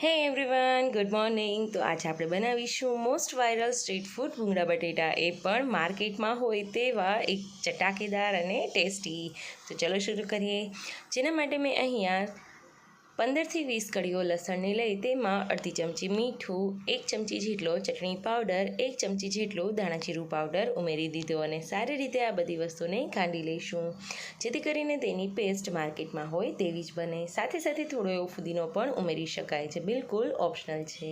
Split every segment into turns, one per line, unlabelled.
હે everyone good morning તો આજે આપણે બનાવીશું મોસ્ટ વાયરલ સ્ટ્રીટ ફૂડ ભૂંગળા બટેટા. એ પણ માર્કેટમાં હોય તેવા એક ચટાકેદાર અને ટેસ્ટી. તો ચલો શરૂ કરીએ. જેના માટે મેં અહીંયા પંદરથી વીસ કળીઓ લસણને લઈ તેમાં અડધી ચમચી મીઠું, એક ચમચી જેટલો ચટણી પાવડર, એક ચમચી જેટલો દાણાજીરું પાવડર ઉમેરી દીધો અને સારી રીતે આ બધી વસ્તુને ખાંડી લઈશું. જેથી કરીને તેની પેસ્ટ માર્કેટમાં હોય તેવી જ બને. સાથે સાથે થોડો એવો ફુદીનો પણ ઉમેરી શકાય છે. બિલકુલ ઓપ્શનલ છે.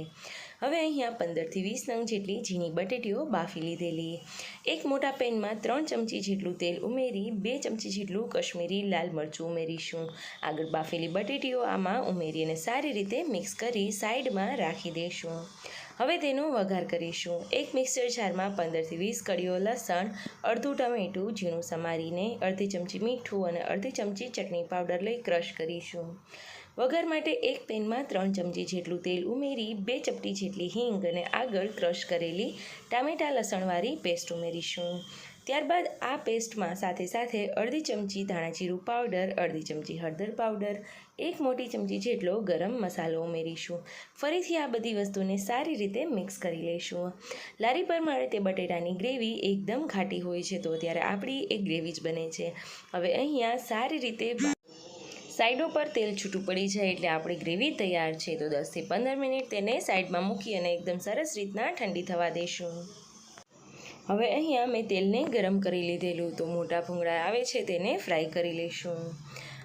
હવે અહીંયા પંદરથી વીસ નંગ જેટલી ઝીણી બટેટીઓ બાફી લીધેલી. એક મોટા પેનમાં ત્રણ ચમચી જેટલું તેલ ઉમેરી, બે ચમચી જેટલું કશ્મીરી લાલ મરચું ઉમેરીશું. આગળ બાફેલી બટેટીઓ આમાં ઉમેરી અને સારી રીતે મિક્સ કરી સાઈડમાં રાખી દઈશું હવે તેનો વઘાર કરીશું. એક મિક્સર જારમાં પંદરથી વીસ કળીઓ લસણ, અડધું ટમેટું, ઝીણું સમારીને અડધી ચમચી મીઠું અને અડધી ચમચી ચટણી પાવડર લઈ ક્રશ કરીશું. વઘાર માટે એક પેનમાં ત્રણ ચમચી જેટલું તેલ ઉમેરી બે ચપટી જેટલી હિંગ અને આગળ ક્રશ કરેલી ટામેટા લસણવાળી પેસ્ટ ઉમેરીશું. ત્યારબાદ આ પેસ્ટમાં સાથે સાથે અડધી ચમચી ધાણા જીરું પાવડર, અડધી ચમચી હળદર પાવડર, એક મોટી ચમચી જેટલો ગરમ મસાલો ઉમેરીશું. ફરીથી આ બધી વસ્તુને સારી રીતે મિક્સ કરી લઈશું. લારી પર મળે તે બટેટાની ગ્રેવી એકદમ ખાટી હોય છે તો ત્યારે આપણી એક ગ્રેવી જ બને છે. હવે અહીંયા સારી રીતે સાઈડો પર તેલ છૂટું પડી જાય એટલે આપણી ગ્રેવી તૈયાર છે તો દસથી પંદર મિનિટ તેને સાઈડમાં મૂકી અને એકદમ સરસ રીતના ઠંડી થવા દઈશું હવે અહીંયા મેં તેલને ગરમ કરી લીધેલું તો મોટા ભૂંગળા આવે છે તેને ફ્રાય કરી લઈશું.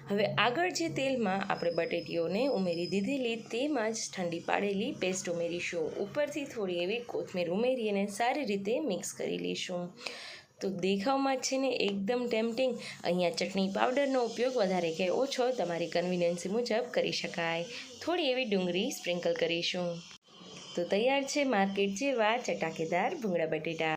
હવે આગળ જે તેલમાં આપણે બટેટીઓને ઉમેરી દીધેલી તેમાં જ ઠંડી પાડેલી પેસ્ટ ઉમેરીશું. ઉપરથી થોડી એવી કોથમીર ઉમેરી અને સારી રીતે મિક્સ કરી લઈશું. તો દેખાવમાં છે ને એકદમ ટેમ્પટિંગ. અહીંયા ચટણી પાવડરનો ઉપયોગ વધારે કે ઓછો તમારી કન્વીનિયન્સી મુજબ કરી શકાય. થોડી એવી ડુંગળી સ્પ્રિંકલ કરીશું. તો તૈયાર છે માર્કેટ જેવા ચટાકેદાર ભૂંગળા બટેટા.